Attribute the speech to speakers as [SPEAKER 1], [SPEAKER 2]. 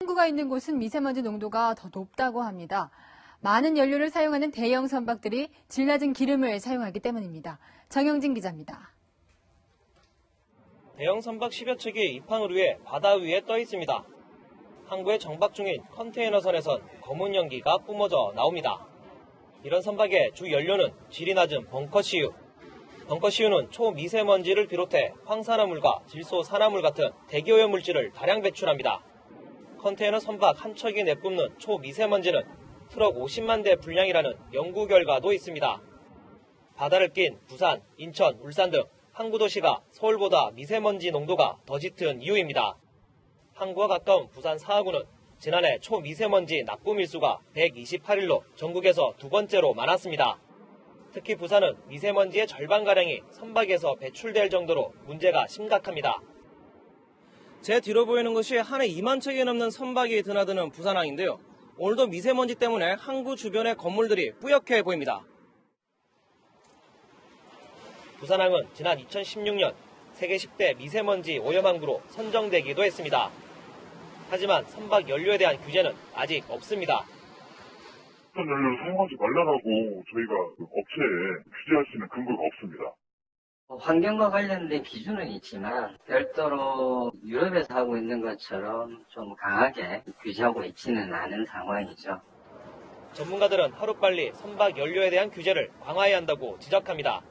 [SPEAKER 1] 항구가 있는 곳은 미세먼지 농도가 더 높다고 합니다. 많은 연료를 사용하는 대형 선박들이 질 낮은 기름을 사용하기 때문입니다. 정영진 기자입니다.
[SPEAKER 2] 대형 선박 10여 척이 입항을 위해 바다 위에 떠 있습니다. 항구에 정박 중인 컨테이너선에선 검은 연기가 뿜어져 나옵니다. 이런 선박의 주 연료는 질이 낮은 벙커시유. 벙커시유는 초미세먼지를 비롯해 황산화물과 질소산화물 같은 대기오염 물질을 다량 배출합니다. 컨테이너 선박 한 척이 내뿜는 초미세먼지는 트럭 50만 대 분량이라는 연구 결과도 있습니다. 바다를 낀 부산, 인천, 울산 등 항구 도시가 서울보다 미세먼지 농도가 더 짙은 이유입니다. 항구와 가까운 부산 사하구는 지난해 초미세먼지 납품 일수가 128일로 전국에서 두 번째로 많았습니다. 특히 부산은 미세먼지의 절반가량이 선박에서 배출될 정도로 문제가 심각합니다. 제 뒤로 보이는 것이 한 해 2만 척이 넘는 선박이 드나드는 부산항인데요. 오늘도 미세먼지 때문에 항구 주변의 건물들이 뿌옇게 보입니다. 부산항은 지난 2016년 세계 10대 미세먼지 오염항구로 선정되기도 했습니다. 하지만 선박 연료에 대한 규제는 아직 없습니다.
[SPEAKER 3] 연료를 사용하지 말라라고 저희가 그 업체에 규제할 수 있는 근거가 없습니다.
[SPEAKER 4] 환경과 관련된 기준은 있지만 별도로 유럽에서 하고 있는 것처럼 좀 강하게 규제하고 있지는 않은 상황이죠.
[SPEAKER 2] 전문가들은 하루빨리 선박 연료에 대한 규제를 강화해야 한다고 지적합니다.